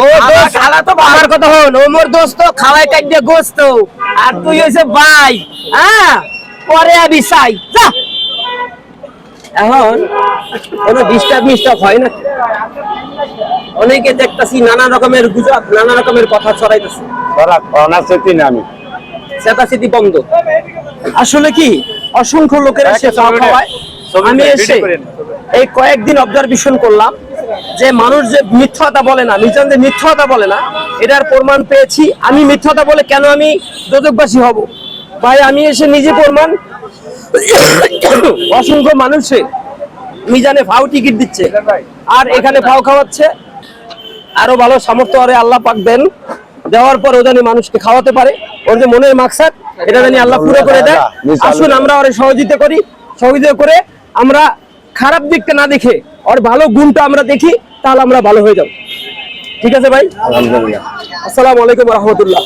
ও আমার তো ভাই। কথা হন ও মোর দোস্ত খাওয়াই কাট দিয়ে গোস্ত। আর তুই হইছে ভাই হ্যাঁ? পরে আবি চাই যা। এখন কোনো ডিস্টার্ব মিস্টার্ব হয় না। অনেকে দেখতাছি নানা রকমের গুজব নানা রকমের কথা ছড়াইতেছে। চিনি আমি। চেতাচেতি বন্ধ। আসলে কি অসংখ্য লোকের এসে চা খাওয়ায়। আমি এসে এই কয়েকদিন অবজারভেশন করলাম। যে মানুষ যে মিথ্যাটা বলে না মিজান যে মিথ্যাটা বলে না এটার প্রমাণ পেয়েছি। আমি মিথ্যাটা বলে কেন আমি দোদকবাসী হব? ভাই আমি এসে নিজে প্রমাণ অসংখ্য মানুষে মিজানে ফাও টিকিট দিচ্ছে আর এখানে ফাও খাওয়াচ্ছে। আরও ভালো সামর্থ্য আরে আল্লাহ পাক দেন। দেওয়ার পর ও জানি মানুষকে খাওয়াতে পারে। ওর যে মনের মাকসাদ এটা জানি আল্লাহ পুরো করে দেয়। আসুন আমরা ওরে সহযোগিতা করি। সহযোগিতা করে আমরা খারাপ দিকটা না দেখে আর ভালো গুণটা আমরা দেখি তাহলে আমরা ভালো হয়ে যাব। ঠিক আছে ভাই? আলহামদুলিল্লাহ। আসসালামু আলাইকুম রহমতুল্লাহ।